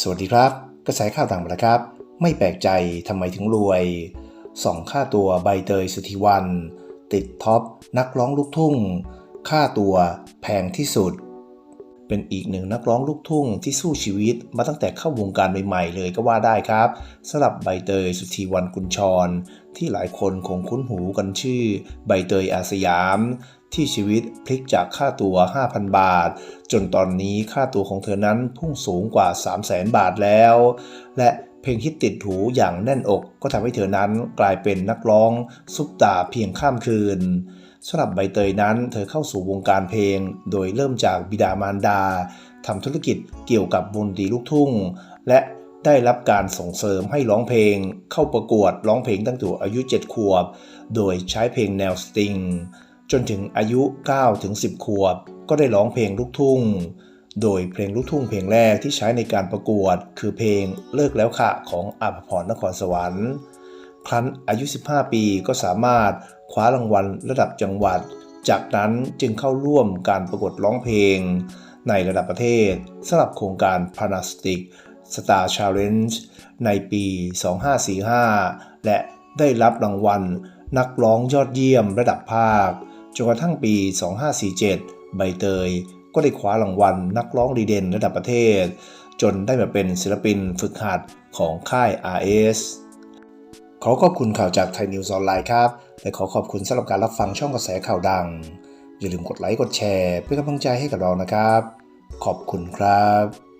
สวัสดีครับ กระแสข่าวต่างประเทศครับ ไม่แปลกใจทำไมถึงรวยสองค่าตัวใบเตยสุธีวัน ติดท็อป นักร้องลูกทุ่ง ค่าตัวแพงที่สุด เป็นอีกหนึ่งนักร้องลูกทุ่งที่สู้ชีวิตมาตั้งแต่เข้าวงการใหม่ๆเลยก็ว่าได้ครับสำหรับใบเตยสุธีวันกุญชร ที่หลายคนคงคุ้นหูกันชื่อ ใบเตยอาสยาม ที่ชีวิตพลิกจากค่าตัว 5,000 บาท จนตอนนี้ค่าตัวของเธอนั้นพุ่งสูงกว่า 300,000 บาทแล้ว และเพลงฮิตติดหูอย่างแน่นอกก็ทำให้เธอนั้นกลายเป็นนักร้องซุปตาเพียงข้ามคืนสำหรับใบเตยนั้น เธอเข้าสู่วงการเพลง โดยเริ่มจากบิดามารดาทำธุรกิจเกี่ยวกับวงดีลูกทุ่ง และได้รับการส่งเสริมให้ร้องเพลง เข้าประกวดร้องเพลงตั้งแต่อายุ 7 ขวบ โดยใช้เพลงแนวสตริง จนถึงอายุ9ถึง10 ขวบ ก็ได้ร้องเพลงลูกทุ่ง โดยเพลงลูกทุ่งเพลงแรกที่ใช้ในการประกวด คือเพลงเลิกแล้วค่ะของอาภพรนครสวรรค์ ครั้นอายุ 15 ปีก็สามารถคว้ารางวัลระดับจังหวัด จากนั้นจึงเข้าร่วมการประกวดร้องเพลง ในระดับประเทศสำหรับโครงการ Panastic Star Challenge ในปี 2545 และได้รับรางวัลนักร้องยอดเยี่ยมระดับภาค จนกระทั่งปี 2547 ใบเตย ก็ได้คว้ารางวัลนักร้องดีเด่นระดับประเทศ จนได้มาเป็นศิลปินฝึกหัดของค่าย RS ขอขอบคุณข่าวจากไทยนิวส์ออนไลน์ครับ และขอขอบคุณสำหรับการรับฟังช่องกระแสข่าวดัง อย่าลืมกดไลค์กดแชร์เพื่อกำลังใจให้กับเรานะครับ ขอบคุณครับ